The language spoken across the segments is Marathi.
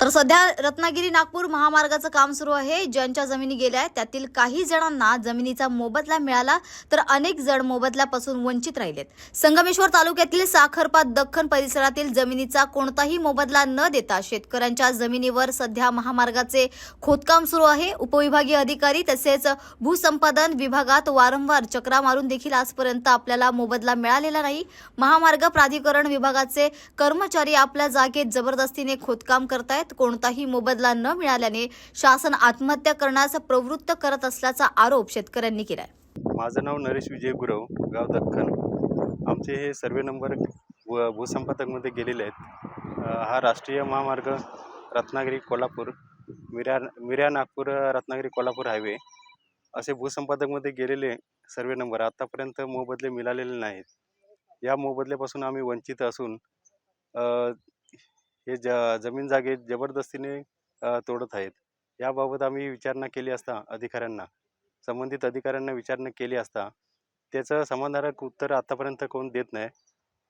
तर सध्या रत्नागिरी नागपूर महामार्गाचं काम सुरू आहे. ज्यांच्या जमिनी गेल्या आहेत त्यातील काही जणांना जमिनीचा मोबदला मिळाला तर अनेक जण मोबदल्यापासून वंचित राहिलेत. संगमेश्वर तालुक्यातील साखरपात दख्खन परिसरातील जमिनीचा कोणताही मोबदला न देता शेतकऱ्यांच्या जमिनीवर सध्या महामार्गाचे खोदकाम सुरू आहे. उपविभागीय अधिकारी तसेच भूसंपादन विभागात वारंवार चक्रा मारून देखील आजपर्यंत आपल्याला मोबदला मिळालेला नाही. महामार्ग प्राधिकरण विभागाचे कर्मचारी आपल्या जागेत जबरदस्तीने खोदकाम करतायत. कोणताही मोबदला न मिळाल्याने शासन आत्महत्या करण्यास प्रवृत्त करत असल्याचा आरोप शेतकऱ्यांनी केलाय. माझं नाव नरेश विजय गुरव गाव दख्खन. आमचे हे सर्वे नंबर व भूसंपादकमध्ये गेलेले आहेत. हा राष्ट्रीय महामार्ग रत्नागिरी कोल्हापूर मिऱ्या मिऱ्या नागपूर रत्नागिरी कोल्हापूर हायवे असे भूसंपादकमध्ये गेलेले सर्वे नंबर आत्तापर्यंत मोबदले मिळालेले नाहीत. या मोबदल्यापासून आम्ही वंचित असून हे ज जमीन जागे जबरदस्तीने तोडत आहेत. याबाबत आम्ही विचारणा केली असता अधिकाऱ्यांना. संबंधित अधिकाऱ्यांना विचारणा केली असता त्याचं समाधानकारक उत्तर आत्तापर्यंत कोण देत नाही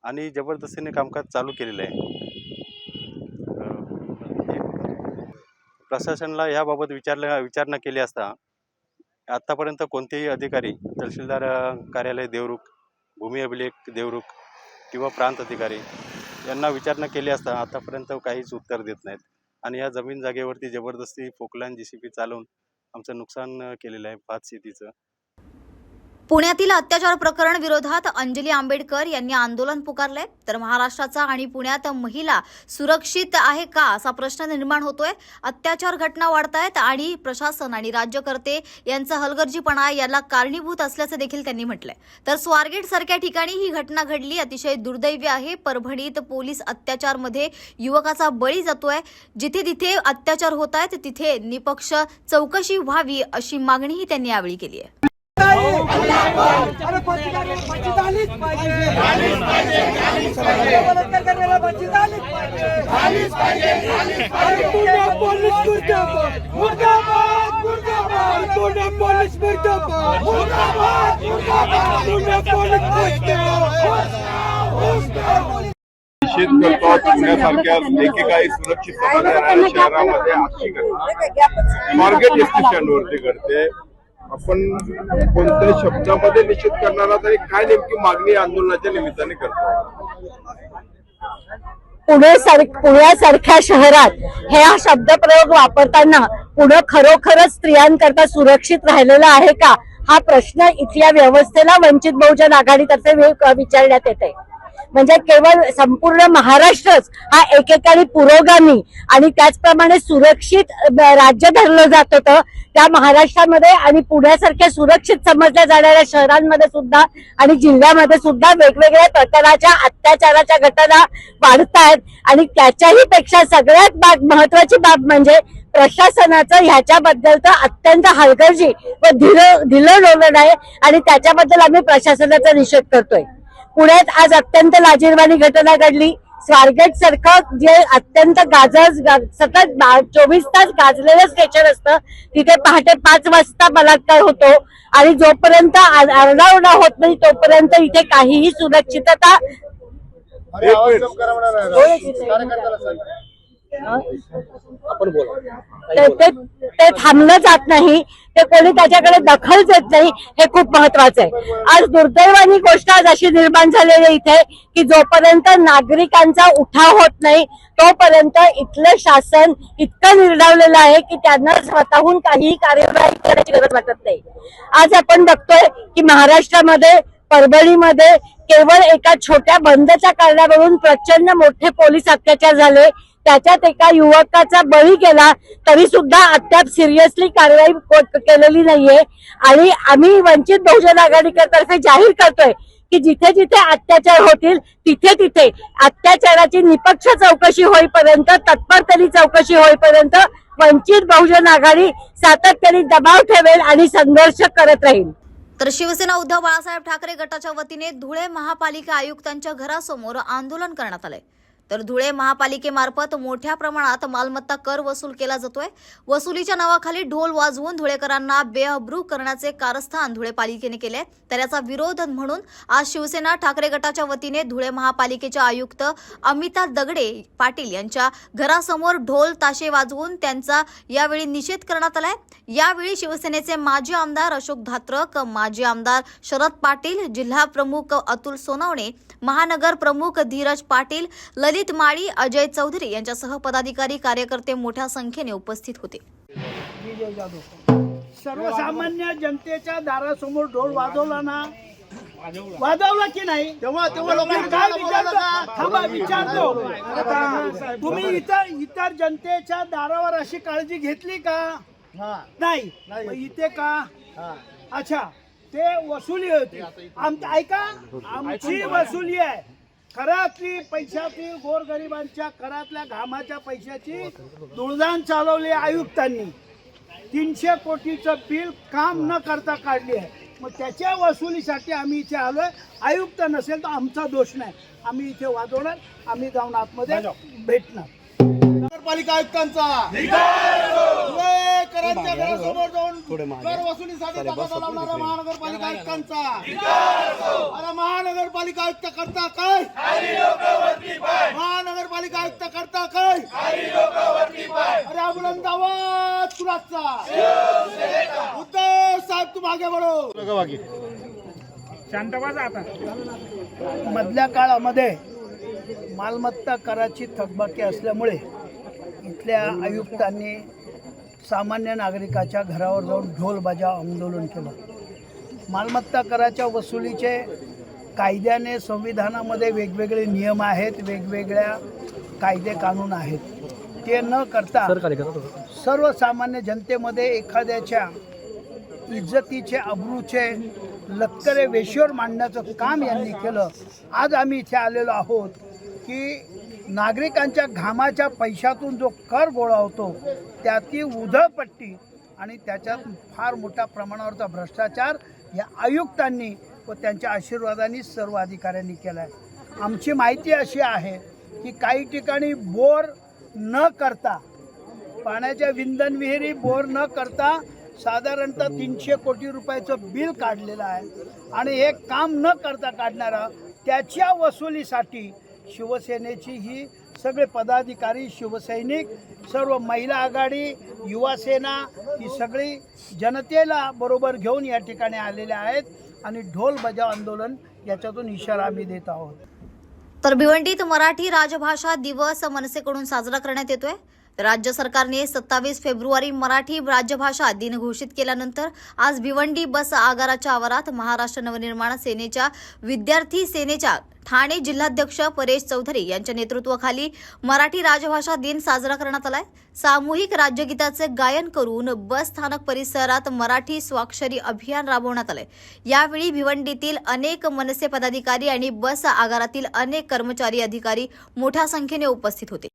आणि जबरदस्तीने कामकाज चालू केलेलं आहे. प्रशासनाला याबाबत विचारलं विचारणा केली असता आत्तापर्यंत कोणतेही अधिकारी तहसीलदार कार्यालय देवरुख भूमी अभिलेख देवरुख किंवा प्रांत अधिकारी यांना विचारणा केली असता आतापर्यंत काहीच उत्तर देत नाहीत. आणि या जमीन जागेवरती जबरदस्ती पोकलान जी सी पी चालवून आमचं नुकसान केलेलं आहे भात शेतीचं. पुण्यातील अत्याचार प्रकरण विरोधात अंजली आंबेडकर यांनी आंदोलन पुकारलंय. तर महाराष्ट्राचा आणि पुण्यात महिला सुरक्षित आहे का असा प्रश्न निर्माण होतोय. अत्याचार घटना वाढतायत आणि प्रशासन आणि राज्यकर्ते यांचा हलगर्जीपणा याला कारणीभूत असल्याचं देखील त्यांनी म्हटलंय. तर स्वारगेट सारख्या ठिकाणी ही घटना घडली. अतिशय दुर्दैवी आहे. परभणीत पोलीस अत्याचारमध्ये युवकाचा बळी जातोय. जिथे तिथे अत्याचार होत आहेत तिथे निपक्ष चौकशी व्हावी अशी मागणीही त्यांनी यावेळी केली आहे. निश्चित करतो पुण्यासारख्या एकेकाळी सुरक्षित शहरामध्ये आजची घटना मार्केट एस घडते. आपण कोणत्या शब्दामध्ये निश्चित करणार आहात आणि काय नेमकी मागणी आंदोलनाच्या निमित्ताने करतो? पुणे सार पुण्यासारख्या शहरात हे हा शब्दप्रयोग वापरताना पुणे खरोखरच स्त्रियांकरता सुरक्षित राहिलेलं आहे का? हा प्रश्न इथल्या व्यवस्थेला वंचित बहुजन आघाडीतर्फे वि- विचारण्यात येते म्हणजे केवळ संपूर्ण महाराष्ट्रच हा एकेकाळी पुरोगामी आणि त्याचप्रमाणे सुरक्षित राज्य धरलं जात होतं. त्या महाराष्ट्रामध्ये आणि पुण्यासारख्या सुरक्षित समजल्या जाणाऱ्या शहरांमध्ये सुद्धा आणि जिल्ह्यामध्ये सुद्धा वेगवेगळ्या प्रकारच्या अत्याचाराच्या घटना वाढत आहेत आणि त्याच्याही पेक्षा सगळ्यात बाब महत्वाची बाब म्हणजे प्रशासनाचं ह्याच्याबद्दलचं अत्यंत हलगर्जी व धिल धिलं डोलण आहे. आणि त्याच्याबद्दल आम्ही प्रशासनाचा निषेध करतोय. पुण्यात आज अत्यंत लाजीरवाणी घटना घडली. स्वारगेट सारखं जे अत्यंत गाजर सतत चोवीस तास गाजलेलं स्टेशन असतं तिथे पहाटे पाच वाजता बलात्कार होतो. आणि जोपर्यंत आरडाओरडा होत नाही तोपर्यंत इथे काहीही सुरक्षितता ते थांबलं जात नाही. ते कोणी त्याच्याकडे दखल देत नाही हे खूप महत्वाचं आहे. आज दुर्दैवानी गोष्ट आज अशी निर्माण झालेली इथे की जोपर्यंत नागरिकांचा उठाव होत नाही तोपर्यंत इथलं शासन इतकं निर्धावलेलं आहे की त्यांना स्वतःहून काहीही कार्यवाही करायची गरज वाटत नाही. आज आपण बघतोय की महाराष्ट्रामध्ये परभणीमध्ये केवळ एका छोट्या बंदच्या कारणावरून प्रचंड मोठे पोलीस अत्याचार झाले त्याच्यात एका युवकाचा बळी केला तरी सुद्धा अद्याप सिरियसली कारवाई केलेली नाहीये. आणि आम्ही वंचित बहुजन आघाडीतर्फे जाहीर करतोय की जिथे जिथे अत्याचार होतील तिथे तिथे अत्याचाराची निपक्ष चौकशी होईपर्यंत तत्परतेने चौकशी होईपर्यंत वंचित बहुजन आघाडी सातत्याने दबाव ठेवेल आणि संघर्ष करत राहील. तर शिवसेना उद्धव बाळासाहेब ठाकरे गटाच्या वतीने धुळे महापालिका आयुक्तांच्या घरासमोर आंदोलन करण्यात आलंय. तर धुळे महापालिकेमार्फत मोठ्या प्रमाणात मालमत्ता कर वसूल केला जातोय. वसुलीच्या नावाखाली ढोल वाजवून धुळेकरांना बेअब्रू करण्याचे कारस्थान धुळे पालिकेने केले तर याचा विरोध म्हणून आज शिवसेना ठाकरे गटाच्या वतीने धुळे महापालिकेच्या आयुक्त अमिता दगडे पाटील यांच्या घरासमोर ढोल ताशे वाजवून त्यांचा यावेळी निषेध करण्यात आलाय. यावेळी शिवसेनेचे माजी आमदार अशोक धात्रक माजी आमदार शरद पाटील जिल्हा प्रमुख अतुल सोनवणे महानगर प्रमुख धीरज पाटील ललित माळी अजय चौधरी यांच्यासह पदाधिकारी कार्यकर्ते मोठ्या संख्येने उपस्थित होते. सर्वसामान्य जनतेच्या दारासमोर ढोल वाजवला ना? वाजवला की नाही? तेव्हा तेव्हा काय विचारतो? थांबा विचारतो. तुम्ही इतर इतर जनतेच्या दारावर अशी काळजी घेतली का? नाही. मग इथे का? अच्छा. ते वसुली होती. आम ऐका. आमची वसुली आहे. खरातली पैशाची गोरगरिबांच्या खरातल्या घामाच्या पैशाची दुळदाण चालवली आयुक्तांनी. तीनशे कोटीचं बिल काम न करता काढली आहे. मग त्याच्या वसुलीसाठी आम्ही इथे आलोय. आयुक्त नसेल तर आमचा दोष नाही. आम्ही इथे वाजवणार आम्ही जाऊन आतमध्ये भेटणार. नगरपालिका आयुक्तांचा. धुळेकरांच्या घरासमोर जाऊन कर वसुलीसाठी दबाव लावणाऱ्या महानगरपालिका आयुक्तांचा अरे महानगरपालिका आयुक्त करता काय? महानगरपालिका आयुक्त करता काय? अरे बुलंद आवाज कुणाचा उद्धव साहेब तू मागे बढो मधल्या काळामध्ये मालमत्ता कराची थकबाकी असल्यामुळे इथल्या आयुक्तांनी सामान्य नागरिकाच्या घरावर जाऊन ढोल बजाव आंदोलन केलं. मालमत्ता कराच्या वसुलीचे कायद्याने संविधानामध्ये वेगवेगळे नियम आहेत वेगवेगळ्या कायदे कानून आहेत. ते न करता सर्वसामान्य जनतेमध्ये एखाद्याच्या इज्जतीचे अब्रूचे लक्करे वेशीवर मांडण्याचं काम यांनी केलं. आज आम्ही इथे आलेलो आहोत की नागरिकांच्या घामाच्या पैशातून जो कर गोळा होतो त्याची उधळपट्टी आणि त्याच्यात फार मोठ्या प्रमाणावरचा भ्रष्टाचार या आयुक्तांनी व त्यांच्या आशीर्वादाने सर्व अधिकाऱ्यांनी केला आहे आमची माहिती अशी आहे की काही ठिकाणी बोर न करता पाण्याच्या विंधन विहिरी बोर न करता साधारणतः तीनशे कोटी रुपयाचं बिल काढलेलं आहे. आणि हे काम न करता काढणारा त्याच्या वसुलीसाठी शिवसेनेची ही सगळे पदाधिकारी शिवसैनिक सर्व महिला आघाडी युवासेना ही सगळी जनतेला बरोबर घेऊन या ठिकाणी आलेल्या आहेत आणि ढोल बजाव आंदोलन याच्यातून इशारा आम्ही देत आहोत. तर भिवंडीत मराठी राजभाषा दिवस मनसेकडून साजरा करण्यात येतोय. राज्य सरकारने सत्तावीस फेब्रुवारी मराठी राजभाषा दिन घोषित केल्यानंतर आज भिवंडी बस आगाराच्या आवारात महाराष्ट्र नवनिर्माण सेनेच्या विद्यार्थी सेनेच्या ठाणे जिल्हाध्यक्ष परेश चौधरी यांच्या नेतृत्वाखाली मराठी राजभाषा दिन साजरा करण्यात आलाय. सामूहिक राज्यगीताचे गायन करून बस स्थानक परिसरात मराठी स्वाक्षरी अभियान राबवण्यात आलंय. यावेळी भिवंडीतील अनेक मनसे पदाधिकारी आणि बस आगारातील अनेक कर्मचारी अधिकारी मोठ्या संख्येने उपस्थित होते.